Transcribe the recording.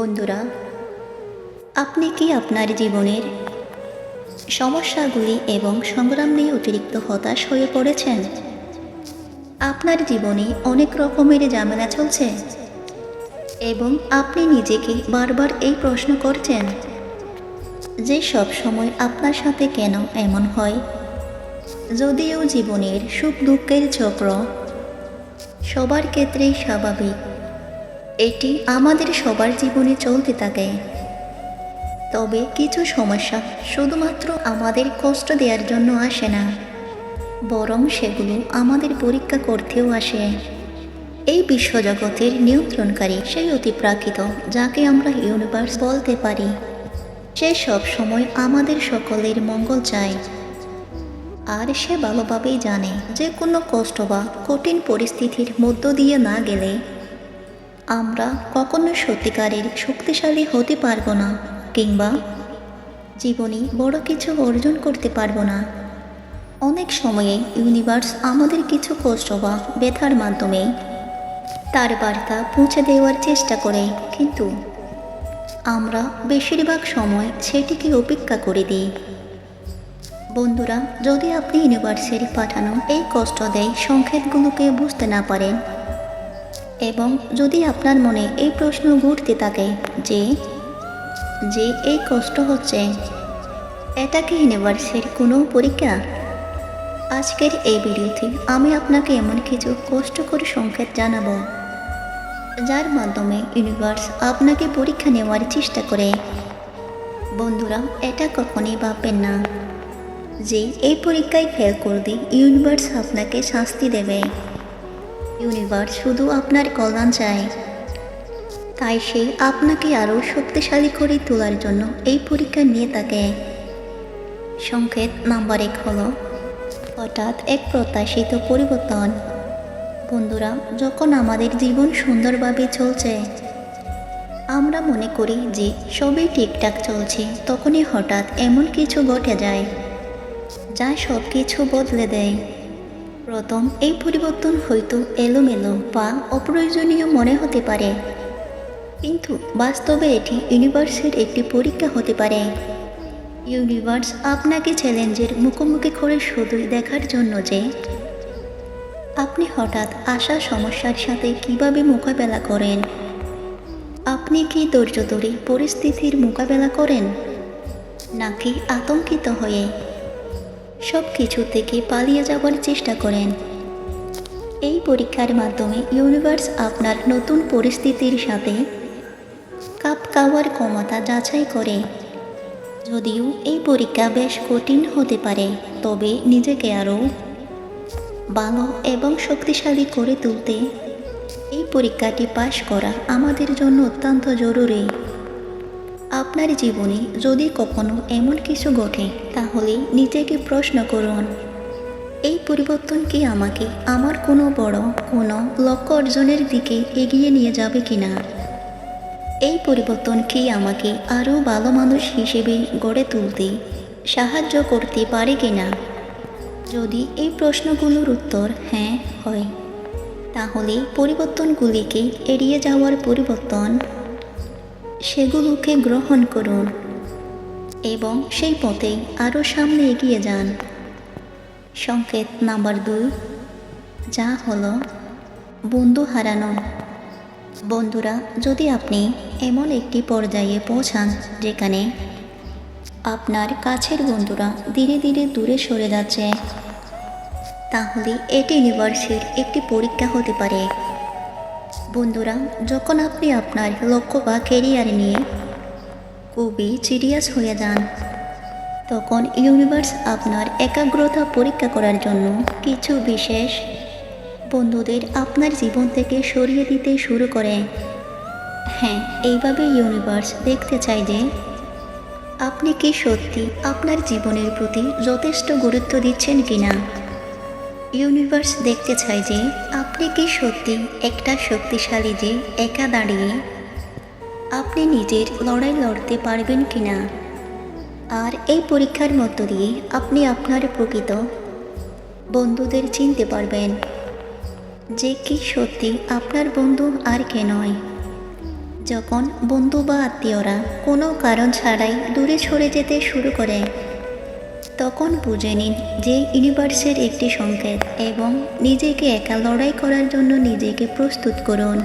বন্ধুরা, আপনি কি আপনার জীবনের সমস্যাগুলি এবং সংগ্রাম নিয়ে অতিরিক্ত হতাশ হয়ে পড়েছেন? আপনার জীবনে অনেক রকমের ঝামেলা চলছে এবং আপনি নিজেকে বারবার এই প্রশ্ন করছেন যে সব সময় আপনার সাথে কেন এমন হয়? যদিও জীবনের সুখ দুঃখের চক্র সবার ক্ষেত্রেই স্বাভাবিক এটি আমাদের সবার জীবনে চলতে থাকে। তবে কিছু সমস্যা শুধুমাত্র আমাদের কষ্ট দেওয়ার জন্য আসে না, বরং সেগুলো আমাদের পরীক্ষা করতেও আসে। এই বিশ্বজগতের নিয়ন্ত্রণকারী সেই অতিপ্রাকৃত যাকে আমরা ইউনিভার্স বলতে পারি। সে সব সময় আমাদের সকলের মঙ্গল চায়। আর সে ভালোভাবেই জানে, যে কোনো কষ্ট বা কঠিন পরিস্থিতির মধ্য দিয়ে না গেলে আমরা কখনো সত্যিকারের শক্তিশালী হতে পারব না, কিংবা জীবনে বড় কিছু অর্জন করতে পারব না। অনেক সময়ে ইউনিভার্স আমাদের কিছু কষ্ট বা ব্যথার মাধ্যমে তার বার্তা পৌঁছে দেওয়ার চেষ্টা করে, কিন্তু আমরা বেশিরভাগ সময় সেটিকে উপেক্ষা করে দিই। বন্ধুরা, যদি আপনি ইউনিভার্সের পাঠানো এই কষ্ট দেয়, সংকেতগুলোকে বুঝতে না পারেন এবং যদি আপনার মনে এই প্রশ্ন ঘুরতে থাকে যে যে এই কষ্ট হচ্ছে, এটা কি ইউনিভার্সের কোনো পরীক্ষা? আজকের এই ভিডিওতে আমি আপনাকে এমন কিছু কষ্টকর সংকেত জানাব, যার মাধ্যমে ইউনিভার্স আপনাকে পরীক্ষা নেওয়ার চেষ্টা করে। বন্ধুরা, এটা কখনই ভাববেন না যে এই পরীক্ষায় ফেল করলে ইউনিভার্স আপনাকে শাস্তি দেবে। ইউনিভার্স শুধু আপনার কল্যাণ চায় তাই সে আপনাকে আরও শক্তিশালী করে তোলার জন্য এই পরীক্ষা নিয়ে থাকে। সংকেত নাম্বার এক হলো, হঠাৎ এক প্রত্যাশিত পরিবর্তন। বন্ধুরা, যখন আমাদের জীবন সুন্দরভাবে চলছে, আমরা মনে করি যে সবই ঠিকঠাক চলছে, তখনই হঠাৎ এমন কিছু ঘটে যায়, যা সব কিছু বদলে দেয়। প্রথম এই পরিবর্তন হয়তো এলোমেলো বা অপ্রয়োজনীয় মনে হতে পারে। কিন্তু বাস্তবে এটি ইউনিভার্সের একটি পরীক্ষা হতে পারে। ইউনিভার্স আপনাকে চ্যালেঞ্জের মুখোমুখি করে শুধুই দেখার জন্য যে, আপনি হঠাৎ আসা সমস্যার সাথে কীভাবে মোকাবেলা করেন? আপনি কি ধৈর্য ধরে পরিস্থিতির মোকাবেলা করেন? নাকি আতঙ্কিত হয়ে সব কিছু থেকে পালিয়ে যাবার চেষ্টা করেন। এই পরীক্ষার মাধ্যমে ইউনিভার্স আপনার নতুন পরিস্থিতির সাথে কাপ কাওয়ার ক্ষমতা যাচাই করে। যদিও এই পরীক্ষা বেশ কঠিন হতে পারে, তবে নিজেকে আরও ভালো এবং শক্তিশালী করে তুলতে এই পরীক্ষাটি পাশ করা আমাদের জন্য অত্যন্ত জরুরি। আপনার জীবনে যদি কখনো এমন কিছু ঘটে, তাহলে নিজেকে প্রশ্ন করুন। এই পরিবর্তন কি আমাকে আমার কোনো বড়, কোনো লক্ষ্য অর্জনের দিকে এগিয়ে নিয়ে যাবে কি না এই পরিবর্তন কি আমাকে আরও ভালো মানুষ হিসেবে গড়ে তুলতে সাহায্য করতে পারে কি না যদি এই প্রশ্নগুলোর উত্তর হ্যাঁ হয়, তাহলে পরিবর্তনগুলিকে এড়িয়ে যাওয়ার পরিবর্তন সেগুলোকে গ্রহণ করুন এবং সেই পথে আরও সামনে এগিয়ে যান। সংকেত নাম্বার দুই, যা হলো বন্ধু হারানো। বন্ধুরা, যদি আপনি এমন একটি পর্যায়ে পৌঁছান যেখানে আপনার কাছের বন্ধুরা ধীরে ধীরে দূরে সরে যাচ্ছে, তাহলে এটি ইউনিভার্সের একটি পরীক্ষা হতে পারে। বন্ধুরা, যখন আপনি আপনার লক্ষ্য বা কেরিয়ার নিয়ে খুবই সিরিয়াস হয়ে যান, তখন ইউনিভার্স আপনার একাগ্রতা পরীক্ষা করার জন্য কিছু বিশেষ বন্ধুদের আপনার জীবন থেকে সরিয়ে দিতে শুরু করে। হ্যাঁ এইভাবে ইউনিভার্স দেখতে চাই যে, আপনি কি সত্যি আপনার জীবনের প্রতি যথেষ্ট গুরুত্ব দিচ্ছেন কিনা? ইউনিভার্স দেখতে চায় যে, আপনি কি সত্যি একটা শক্তিশালী যে একা দাঁড়িয়ে আপনি নিজের লড়াই লড়তে পারবেন কি না আর এই পরীক্ষার মধ্য দিয়ে আপনি আপনার প্রকৃত বন্ধুদের চিনতে পারবেন যে কি সত্যি আপনার বন্ধু আর কে নয়। যখন বন্ধু বা আত্মীয়রা কোনো কারণ ছাড়াই দূরে সরে যেতে শুরু করে তখন বুঝে নিন যে ইউনিভার্সের একটি সংকেত এবং নিজেকে একা লড়াই করার জন্য নিজেকে প্রস্তুত করুন।